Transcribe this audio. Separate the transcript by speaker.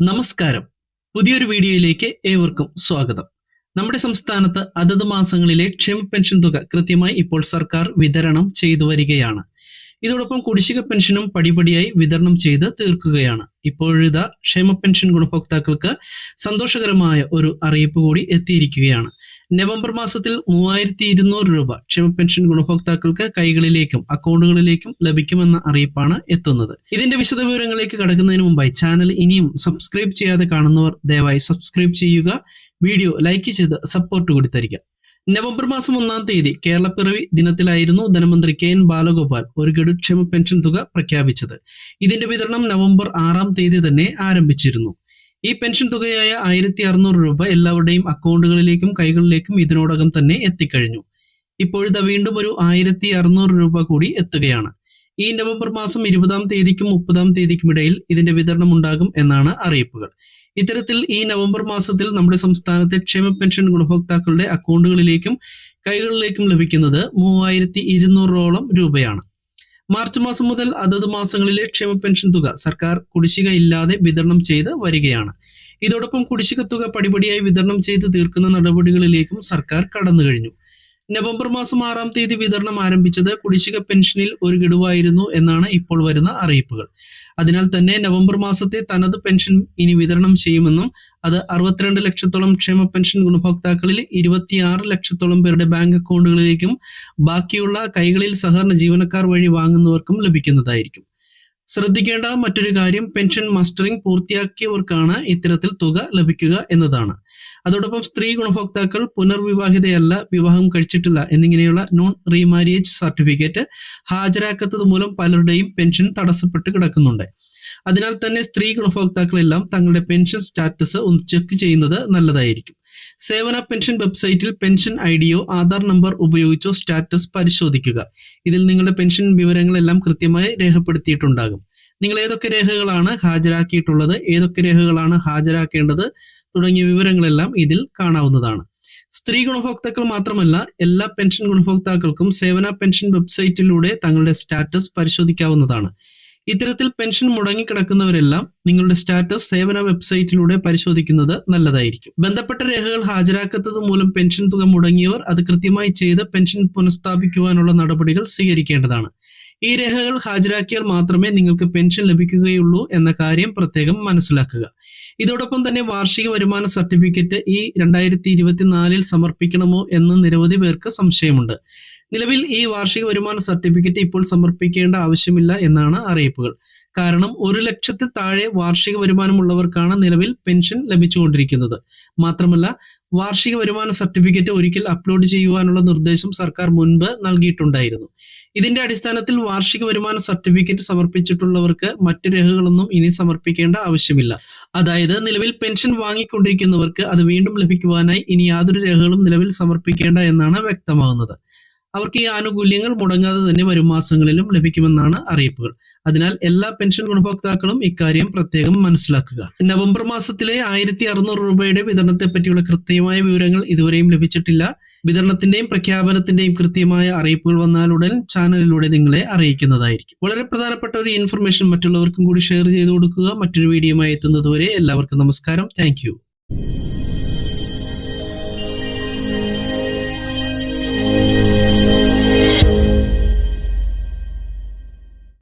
Speaker 1: നമസ്കാരം. പുതിയൊരു വീഡിയോയിലേക്ക് ഏവർക്കും സ്വാഗതം. നമ്മുടെ സംസ്ഥാനത്ത് അതത് മാസങ്ങളിലെ ക്ഷേമ പെൻഷൻ തുക കൃത്യമായി ഇപ്പോൾ സർക്കാർ വിതരണം ചെയ്തു വരികയാണ്. ഇതോടൊപ്പം കുടിശ്ശിക പെൻഷനും പടിപടിയായി വിതരണം ചെയ്ത് തീർക്കുകയാണ്. ഇപ്പോഴിതാ ക്ഷേമ പെൻഷൻ ഗുണഭോക്താക്കൾക്ക് സന്തോഷകരമായ ഒരു അറിയിപ്പ് കൂടി എത്തിയിരിക്കുകയാണ്. നവംബർ മാസത്തിൽ മൂവായിരത്തി ഇരുന്നൂറ് രൂപ ക്ഷേമ പെൻഷൻ ഗുണഭോക്താക്കൾക്ക് കൈകളിലേക്കും അക്കൗണ്ടുകളിലേക്കും ലഭിക്കുമെന്ന അറിയിപ്പാണ് എത്തുന്നത്. ഇതിന്റെ വിശദവിവരങ്ങളിലേക്ക് കടക്കുന്നതിന് മുമ്പായി ചാനൽ ഇനിയും സബ്സ്ക്രൈബ് ചെയ്യാതെ കാണുന്നവർ ദയവായി സബ്സ്ക്രൈബ് ചെയ്യുക വീഡിയോ ലൈക്ക് ചെയ്ത് സപ്പോർട്ട് കൂടി നവംബർ മാസം ഒന്നാം തീയതി കേരളപ്പിറവി ദിനത്തിലായിരുന്നു ധനമന്ത്രി കെ എൻ ബാലഗോപാൽ ഒരു ഗഡുക്ഷേമ പെൻഷൻ തുക പ്രഖ്യാപിച്ചത്. ഇതിന്റെ വിതരണം നവംബർ ആറാം തീയതി തന്നെ ആരംഭിച്ചിരുന്നു. ഈ പെൻഷൻ തുകയായ ആയിരത്തി അറുന്നൂറ് രൂപ എല്ലാവരുടെയും അക്കൗണ്ടുകളിലേക്കും കൈകളിലേക്കും ഇതിനോടകം തന്നെ എത്തിക്കഴിഞ്ഞു. ഇപ്പോഴത്തെ വീണ്ടും ഒരു ആയിരത്തി അറുന്നൂറ് രൂപ കൂടി എത്തുകയാണ്. ഈ നവംബർ മാസം ഇരുപതാം തീയതിക്കും മുപ്പതാം തീയതിക്കും ഇടയിൽ ഇതിന്റെ വിതരണം ഉണ്ടാകും എന്നാണ് അറിയിപ്പുകൾ. ഇത്തരത്തിൽ ഈ നവംബർ മാസത്തിൽ നമ്മുടെ സംസ്ഥാനത്തെ ക്ഷേമ പെൻഷൻ ഗുണഭോക്താക്കളുടെ അക്കൗണ്ടുകളിലേക്കും കൈകളിലേക്കും ലഭിക്കുന്നത് മൂവായിരത്തി ഇരുന്നൂറോളം രൂപയാണ്. മാർച്ച് മാസം മുതൽ അതത് മാസങ്ങളിലെ ക്ഷേമ പെൻഷൻ തുക സർക്കാർ കുടിശ്ശിക ഇല്ലാതെ വിതരണം ചെയ്ത് വരികയാണ്. ഇതോടൊപ്പം കുടിശ്ശിക തുക പടിപടിയായി വിതരണം ചെയ്ത് തീർക്കുന്ന നടപടികളിലേക്കും സർക്കാർ കടന്നു കഴിഞ്ഞു നവംബർ മാസം ആറാം തീയതി വിതരണം ആരംഭിച്ചത് കുടിശ്ശിക പെൻഷനിൽ ഒരു ഗഡുവായിരുന്നു എന്നാണ് ഇപ്പോൾ വരുന്ന അറിയിപ്പുകൾ. അതിനാൽ തന്നെ നവംബർ മാസത്തെ തനത് പെൻഷൻ ഇനി വിതരണം ചെയ്യുമെന്നും അത് അറുപത്തിരണ്ട് ലക്ഷത്തോളം ക്ഷേമ പെൻഷൻ ഗുണഭോക്താക്കളിൽ ഇരുപത്തിയാറ് ലക്ഷത്തോളം പേരുടെ ബാങ്ക് അക്കൗണ്ടുകളിലേക്കും ബാക്കിയുള്ള കൈകളിൽ സഹകരണ ജീവനക്കാർ വഴി വാങ്ങുന്നവർക്കും ലഭിക്കുന്നതായിരിക്കും. ശ്രദ്ധിക്കേണ്ട മറ്റൊരു കാര്യം പെൻഷൻ മസ്റ്ററിംഗ് പൂർത്തിയാക്കിയവർക്കാണ് ഇത്തരത്തിൽ തുക ലഭിക്കുക എന്നതാണ്. അതോടൊപ്പം സ്ത്രീ ഗുണഭോക്താക്കൾ പുനർവിവാഹിതയല്ല വിവാഹം കഴിച്ചിട്ടില്ല എന്നിങ്ങനെയുള്ള നോൺ റീമാരിയേജ് സർട്ടിഫിക്കറ്റ് ഹാജരാക്കാത്തത് മൂലം പലരുടെയും പെൻഷൻ തടസ്സപ്പെട്ട് കിടക്കുന്നുണ്ട്. അതിനാൽ തന്നെ സ്ത്രീ ഗുണഭോക്താക്കളെല്ലാം തങ്ങളുടെ പെൻഷൻ സ്റ്റാറ്റസ് ഒന്ന് ചെക്ക് ചെയ്യുന്നത് നല്ലതായിരിക്കും. സേവന പെൻഷൻ വെബ്സൈറ്റിൽ പെൻഷൻ ഐ ഡിയോ ആധാർ നമ്പർ ഉപയോഗിച്ചോ സ്റ്റാറ്റസ് പരിശോധിക്കുക. ഇതിൽ നിങ്ങളുടെ പെൻഷൻ വിവരങ്ങളെല്ലാം കൃത്യമായി രേഖപ്പെടുത്തിയിട്ടുണ്ടാകും. നിങ്ങൾ ഏതൊക്കെ രേഖകളാണ് ഹാജരാക്കിയിട്ടുള്ളത് ഏതൊക്കെ രേഖകളാണ് ഹാജരാക്കേണ്ടത് തുടങ്ങിയ വിവരങ്ങളെല്ലാം ഇതിൽ കാണാവുന്നതാണ്. സ്ത്രീ ഗുണഭോക്താക്കൾ മാത്രമല്ല എല്ലാ പെൻഷൻ ഗുണഭോക്താക്കൾക്കും സേവന പെൻഷൻ വെബ്സൈറ്റിലൂടെ തങ്ങളുടെ സ്റ്റാറ്റസ് പരിശോധിക്കാവുന്നതാണ്. ഇത്തരത്തിൽ പെൻഷൻ മുടങ്ങിക്കിടക്കുന്നവരെല്ലാം നിങ്ങളുടെ സ്റ്റാറ്റസ് സേവന വെബ്സൈറ്റിലൂടെ പരിശോധിക്കുന്നത് നല്ലതായിരിക്കും. ബന്ധപ്പെട്ട രേഖകൾ ഹാജരാക്കാത്തത് മൂലം പെൻഷൻ തുക മുടങ്ങിയവർ അത് കൃത്യമായി ചെയ്ത് പെൻഷൻ പുനഃസ്ഥാപിക്കുവാനുള്ള നടപടികൾ സ്വീകരിക്കേണ്ടതാണ്. ഈ രേഖകൾ ഹാജരാക്കിയാൽ മാത്രമേ നിങ്ങൾക്ക് പെൻഷൻ ലഭിക്കുകയുള്ളൂ എന്ന കാര്യം പ്രത്യേകം മനസ്സിലാക്കുക. ഇതോടൊപ്പം തന്നെ വാർഷിക വരുമാന സർട്ടിഫിക്കറ്റ് ഈ രണ്ടായിരത്തി ഇരുപത്തിനാലിൽ സമർപ്പിക്കണമോ എന്ന് നിരവധി പേർക്ക് സംശയമുണ്ട്. നിലവിൽ ഈ വാർഷിക വരുമാന സർട്ടിഫിക്കറ്റ് ഇപ്പോൾ സമർപ്പിക്കേണ്ട ആവശ്യമില്ല എന്നാണ് അറിയിപ്പുകൾ. കാരണം ഒരു ലക്ഷത്തിൽ താഴെ വാർഷിക വരുമാനമുള്ളവർക്കാണ് നിലവിൽ പെൻഷൻ ലഭിച്ചുകൊണ്ടിരിക്കുന്നത്. മാത്രമല്ല വാർഷിക വരുമാന സർട്ടിഫിക്കറ്റ് ഒരിക്കൽ അപ്ലോഡ് ചെയ്യുവാനുള്ള നിർദ്ദേശം സർക്കാർ മുൻപ് നൽകിയിട്ടുണ്ടായിരുന്നു. ഇതിന്റെ അടിസ്ഥാനത്തിൽ വാർഷിക വരുമാന സർട്ടിഫിക്കറ്റ് സമർപ്പിച്ചിട്ടുള്ളവർക്ക് മറ്റു രേഖകളൊന്നും ഇനി സമർപ്പിക്കേണ്ട ആവശ്യമില്ല. അതായത് നിലവിൽ പെൻഷൻ വാങ്ങിക്കൊണ്ടിരിക്കുന്നവർക്ക് അത് വീണ്ടും ലഭിക്കുവാനായി ഇനി യാതൊരു രേഖകളും നിലവിൽ സമർപ്പിക്കേണ്ട എന്നാണ് വ്യക്തമാകുന്നത്. അവർക്ക് ഈ ആനുകൂല്യങ്ങൾ മുടങ്ങാതെ തന്നെ വരും മാസങ്ങളിലും ലഭിക്കുമെന്നാണ് അറിയിപ്പുകൾ. അതിനാൽ എല്ലാ പെൻഷൻ ഗുണഭോക്താക്കളും ഇക്കാര്യം പ്രത്യേകം മനസ്സിലാക്കുക. നവംബർ മാസത്തിലെ ആയിരത്തി അറുന്നൂറ് രൂപയുടെ വിതരണത്തെ പറ്റിയുള്ള കൃത്യമായ വിവരങ്ങൾ ഇതുവരെയും ലഭിച്ചിട്ടില്ല. വിതരണത്തിന്റെയും പ്രഖ്യാപനത്തിന്റെയും കൃത്യമായ അറിയിപ്പുകൾ വന്നാലുടൻ ചാനലിലൂടെ നിങ്ങളെ അറിയിക്കുന്നതായിരിക്കും. വളരെ പ്രധാനപ്പെട്ട ഒരു ഇൻഫർമേഷൻ മറ്റുള്ളവർക്കും കൂടി ഷെയർ ചെയ്തു കൊടുക്കുക. മറ്റൊരു വീഡിയോയുമായി എത്തുന്നതുവരെ എല്ലാവർക്കും നമസ്കാരം. താങ്ക്